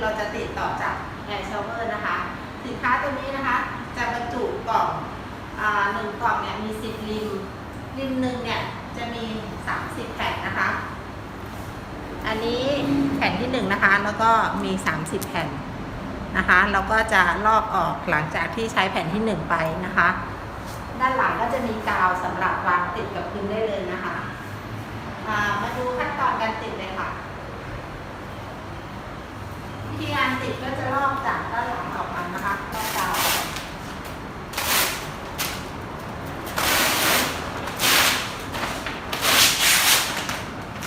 เราจะติดต่อจากแอร์ชเวอร์นะคะ สินค้าตัวนี้นะคะ จะบรรจุกล่องหนึ่งกล่องเนี่ยมีสิบริม ริมหนึ่งเนี่ยจะมี 30 แผ่นนะคะ อันนี้แผ่นที่หนึ่งนะคะแล้วก็มี 30 แผ่นนะคะเราก็จะลอกออกหลังจากที่ใช้แผ่นที่หนึ่งไปนะคะ ด้านหลังก็จะมีกาวสำหรับวางติดกับพื้นได้เลยนะคะอ่ามาดูขั้นตอนการติดเลยค่ะ วิธีการติดก็จะลอกจากด้านหลังออกมานะคะลอกกาวออก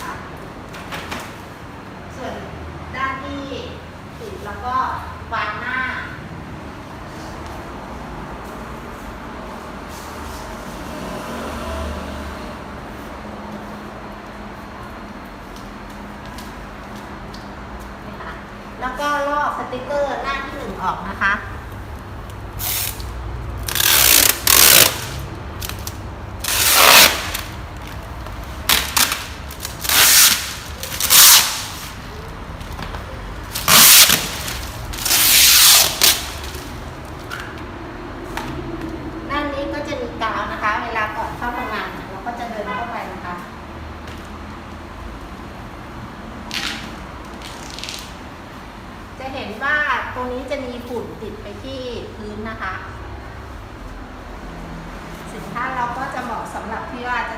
ค่ะส่วนด้านที่ติด แล้วก็วางหน้านะคะแล้วก็ลอกสติกเกอร์หน้าที่หนึ่งออกนะคะ ด้านนี้ก็จะมีกาวนะคะ เวลาก่อนเข้าทำงานเนี่ยเราก็จะเดินเข้าไปนะคะ จะเห็นว่าตรงนี้จะมีฝุ่นติดไปที่พื้นนะคะ สินค้าเราก็จะเหมาะสำหรับที่ว่าจะ